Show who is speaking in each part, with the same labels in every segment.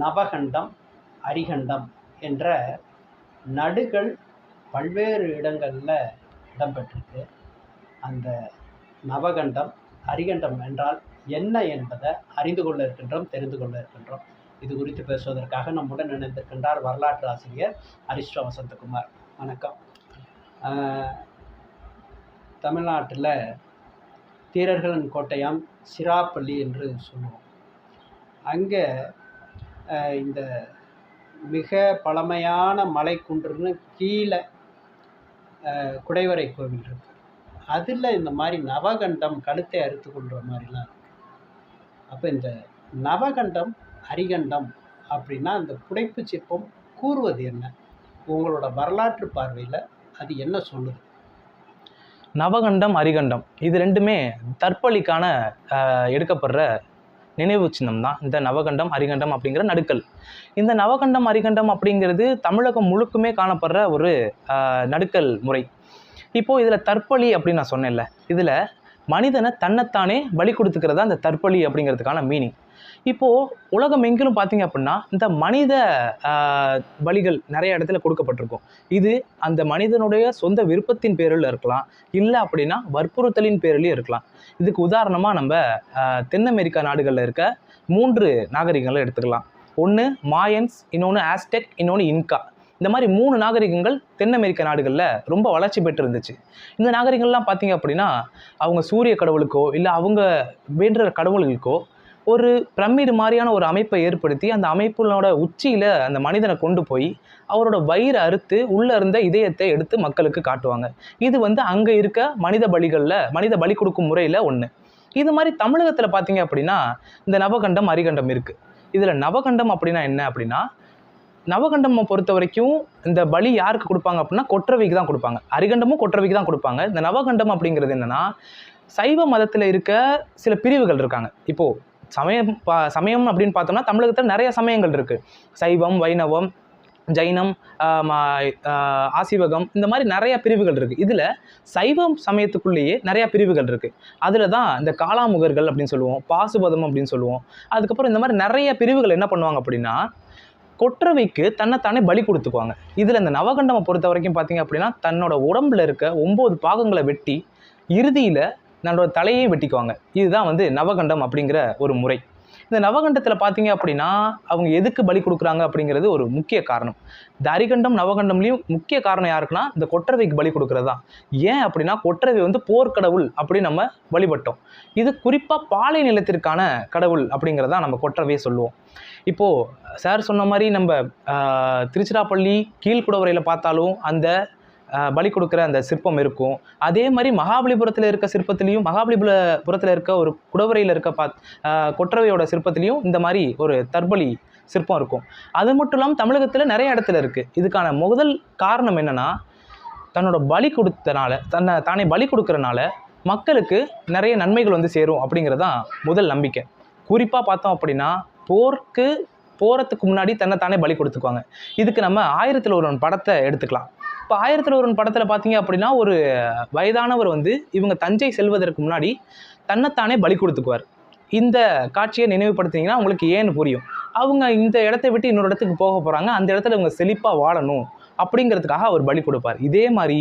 Speaker 1: நவகண்டம் அரிகண்டம் என்ற நடுகள் பல்வேறு இடங்களில் இடம்பெற்றிருக்கு. அந்த நவகண்டம் அரிகண்டம் என்றால் என்ன என்பதை அறிந்து கொள்ள இருக்கின்றோம் தெரிந்து கொள்ள இருக்கின்றோம். இது குறித்து பேசுவதற்காக நம்முடன் இணைந்திருக்கின்றார் வரலாற்று ஆசிரியர் அரிஷ்ட வசந்தகுமார் வணக்கம் தமிழ்நாட்டில் தீரர்களின் கோட்டையாம் சிராப்பள்ளி என்று சொல்லுவோம். அங்கே இந்த மிக பழமையான மலைக்குன்றுன்னு கீழே குடைவரை கோவில் இருக்கு. அதில் இந்த மாதிரி நவகண்டம் கழுத்தை அறுத்து கொள்கிற மாதிரிலாம் இருக்கு. அப்போ இந்த நவகண்டம் அரிகண்டம் அப்படின்னா அந்த புடைப்பு சிற்பம் கூறுவது என்ன? உங்களோட வரலாற்று பார்வையில் அது என்ன சொல்லுது?
Speaker 2: நவகண்டம் அரிகண்டம் இது ரெண்டுமே தற்பலிக்கான எடுக்கப்படுற நினைவு சின்னம் தான். இந்த நவகண்டம் அரிகண்டம் அப்படிங்கிற நடுக்கல். இந்த நவகண்டம் அரிகண்டம் அப்படிங்கிறது தமிழகம் முழுக்குமே காணப்படுற ஒரு நடுக்கல் முறை. இப்போது இதில் தற்பலி அப்படின்னு நான் சொன்னேன்ல. இதில் மனிதனை தன்னைத்தானே பலி கொடுத்துக்கிறதா அந்த தற்பலி அப்படிங்கிறதுக்கான மீனிங் இப்போது உலகம் எங்கிலும் பார்த்தீங்க அப்படின்னா இந்த மனித பலிகள் நிறைய இடத்துல கொடுக்கப்பட்டிருக்கும். இது அந்த மனிதனுடைய சொந்த விருப்பத்தின் பேரில் இருக்கலாம். இல்லை அப்படின்னா வற்புறுத்தலின் பேரிலையும் இருக்கலாம். இதுக்கு உதாரணமாக நம்ம தென் அமெரிக்கா நாடுகளில் இருக்க மூன்று நாகரிகங்களை எடுத்துக்கலாம். ஒன்று மாயன்ஸ் இன்னொன்று ஆஸ்டெக் இன்னொன்று இன்கா. இந்த மாதிரி மூணு நாகரிகங்கள் தென் அமெரிக்க நாடுகளில் ரொம்ப வளர்ச்சி பெற்று இருந்துச்சு இந்த நாகரிகங்கள்லாம் பார்த்தீங்க அப்படின்னா அவங்க சூரிய கடவுளுக்கோ இல்லை அவங்க வேண்டுற கடவுளுக்கோ ஒரு பிரமிடு மாதிரியான ஒரு அமைப்பை ஏற்படுத்தி அந்த அமைப்புகளோட உச்சியில் அந்த மனிதனை கொண்டு போய் அவரோட வயிறு அறுத்து உள்ளே இருந்த இதயத்தை எடுத்து மக்களுக்கு காட்டுவாங்க. இது வந்து அங்கே இருக்க மனித பலிகளில் மனித பலி கொடுக்கும் முறையில் ஒன்று இது மாதிரி தமிழகத்தில் பார்த்தீங்க அப்படின்னா இந்த நவகண்டம் அரிகண்டம் இருக்குது இதில் நவகண்டம் அப்படின்னா என்ன அப்படின்னா நவகண்டம் பொறுத்த வரைக்கும் இந்த பலி யாருக்கு கொடுப்பாங்க அப்படின்னா கொற்றவைக்கு தான் கொடுப்பாங்க. அரிகண்டமும் கொற்றவைக்கு தான் கொடுப்பாங்க. இந்த நவகண்டம் அப்படிங்கிறது என்னென்னா சைவ மதத்தில் இருக்க சில பிரிவுகள் இருக்காங்க. இப்போது சமயம் பா- சமயம் அப்படின்னு பார்த்தோம்னா தமிழகத்தில் நிறைய சமயங்கள் இருக்குது சைவம் வைணவம் ஜைனம் ஆசிவகம் இந்த மாதிரி நிறைய பிரிவுகள் இருக்குது இதில் சைவம் சமயத்துக்குள்ளேயே நிறையா பிரிவுகள் இருக்குது அதில் தான் இந்த காளாமுகர்கள் அப்படின்னு சொல்லுவோம் பாசுபதம் அப்படின்னு சொல்லுவோம். அதுக்கப்புறம் இந்த மாதிரி நிறைய பிரிவுகள் என்ன பண்ணுவாங்க அப்படின்னா கொற்றவைக்கு தன்னைத்தானே பலி கொடுத்துக்குவாங்க. இதில் இந்த நவகண்டமை பொறுத்த வரைக்கும் பார்த்தீங்க அப்படின்னா தன்னோட உடம்புல இருக்க ஒம்பது பாகங்களை வெட்டி இறுதியில் நம்மளோட தலையை வெட்டிக்குவாங்க. இதுதான் வந்து நவகண்டம் அப்படிங்கிற ஒரு முறை. இந்த நவகண்டத்தில் பார்த்தீங்க அப்படின்னா அவங்க எதுக்கு பலி கொடுக்குறாங்க அப்படிங்கிறது ஒரு முக்கிய காரணம். இந்த அரிகண்டம் நவகண்டம்லேயும் முக்கிய காரணம் யாருக்குன்னா இந்த கொற்றவைக்கு பலி கொடுக்குறது தான் ஏன் அப்படின்னா கொற்றவை வந்து போர்க்கடவுள் அப்படி நம்ம வழிபட்டோம். இது குறிப்பாக பாலை நிலத்திற்கான கடவுள் அப்படிங்கிறதா நம்ம கொற்றவையை சொல்லுவோம். இப்போது சார் சொன்ன மாதிரி நம்ம திருச்சிராப்பள்ளி கீழ்குடவரையில் பார்த்தாலும் அந்த பலி கொடுக்குற அந்த சிற்பம் இருக்கும். அதே மாதிரி மகாபலிபுரத்தில் இருக்க சிற்பத்திலையும் மகாபலிபுரத்தில் இருக்க ஒரு குடவரையில் இருக்க பாத் கொற்றவையோட சிற்பத்திலையும் இந்த மாதிரி ஒரு தர்பலி சிற்பம் இருக்கும். அது மட்டும் இல்லாமல் தமிழகத்தில் நிறைய இடத்துல இருக்குது இதுக்கான முதல் காரணம் என்னென்னா தன்னோட பலி கொடுத்தனால தன்னை தானே பலி கொடுக்குறனால மக்களுக்கு நிறைய நன்மைகள் வந்து சேரும் அப்படிங்கிறது தான் முதல் நம்பிக்கை. குறிப்பாக பார்த்தோம் அப்படின்னா போருக்கு போகிறதுக்கு முன்னாடி தன்னை தானே பலி கொடுத்துக்குவாங்க. இதுக்கு நம்ம ஆயிரத்தில் ஒருவன் படத்தை எடுத்துக்கலாம். இப்போ ஆயிரத்தில் ஒருவன் படத்தில் பார்த்தீங்க அப்படின்னா ஒரு வயதானவர் வந்து இவங்க தஞ்சை செல்வதற்கு முன்னாடி தன்னைத்தானே பலி கொடுத்துக்குவார். இந்த காட்சியை நினைவுபடுத்தினீங்கன்னா உங்களுக்கு ஏன்னு புரியும். அவங்க இந்த இடத்த விட்டு இன்னொரு இடத்துக்கு போக போகிறாங்க அந்த இடத்துல இவங்க செழிப்பாக வாழணும் அப்படிங்கிறதுக்காக அவர் பலி கொடுப்பார். இதே மாதிரி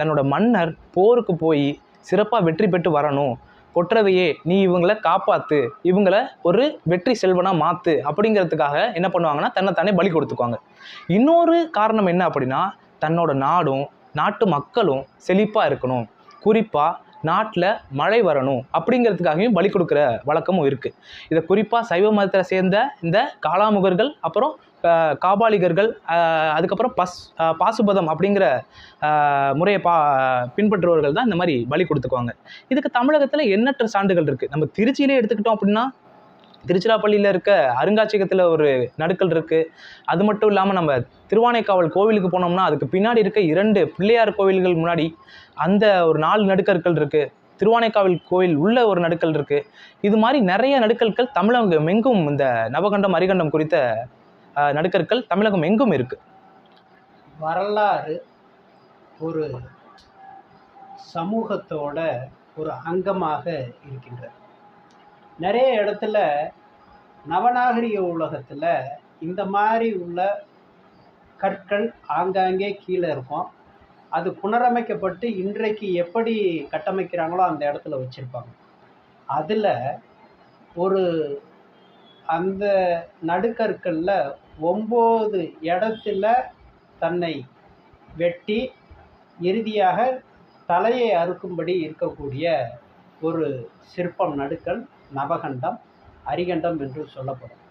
Speaker 2: தன்னோட மன்னர் போருக்கு போய் சிறப்பாக வெற்றி பெற்று வரணும். கொற்றவையே நீ இவங்களை காப்பாற்று இவங்கள ஒரு வெற்றி செல்வனாக மாற்று அப்படிங்கிறதுக்காக என்ன பண்ணுவாங்கன்னா தன்னைத்தானே பலி கொடுத்துக்குவாங்க. இன்னொரு காரணம் என்ன அப்படின்னா தன்னோட நாடும் நாட்டு மக்களும் செழிப்பாக இருக்கணும். குறிப்பாக நாட்டில் மழை வரணும் அப்படிங்கிறதுக்காகவும் பலி கொடுக்குற வழக்கமும் இருக்குது இதை குறிப்பாக சைவ மதத்தில் சேர்ந்த இந்த காலாமுகர்கள் அப்புறம் காபாலிகர்கள் அதுக்கப்புறம் பஸ் பாசுபதம் அப்படிங்கிற முறையை பா பின்பற்றுபவர்கள் தான் இந்த மாதிரி பலி கொடுத்துக்குவாங்க. இதுக்கு தமிழகத்தில் எண்ணற்ற சான்றுகள் இருக்குது நம்ம திருச்சியிலே எடுத்துக்கிட்டோம் அப்படின்னா திருச்சிராப்பள்ளியில் இருக்க அருங்காட்சியகத்தில் ஒரு நடுக்கல் இருக்குது அது மட்டும் இல்லாமல் நம்ம திருவானைக்காவல் கோவிலுக்கு போனோம்னா அதுக்கு பின்னாடி இருக்க இரண்டு பிள்ளையார் கோவில்கள் முன்னாடி அந்த ஒரு நாலு நடுக்கற்கள் இருக்குது திருவானைக்காவல் கோவில் உள்ள ஒரு நடுக்கல் இருக்குது இது மாதிரி நிறைய நடுக்கல்கள் தமிழகம் எங்கும் இந்த நவகண்டம் அரிகண்டம் குறித்த நடுக்கற்கள் தமிழகம் எங்கும் இருக்குது
Speaker 1: வரலாறு ஒரு சமூகத்தோட ஒரு அங்கமாக இருக்கின்றது. நிறைய இடத்துல நவநாகரிக உலகத்தில் இந்த மாதிரி உள்ள கற்கள் ஆங்காங்கே கீழே இருக்கும். அது புனரமைக்கப்பட்டு இன்றைக்கு எப்படி கட்டமைக்கிறாங்களோ அந்த இடத்துல வச்சுருப்பாங்க. அதில் ஒரு அந்த நடுக்கற்களில் ஒம்பது இடத்துல தன்னை வெட்டி இறுதியாக தலையை அறுக்கும்படி இருக்கக்கூடிய ஒரு சிற்பம் நடுக்கல். நவகண்டம் அரிகண்டம் என்று சொல்லப்படும்.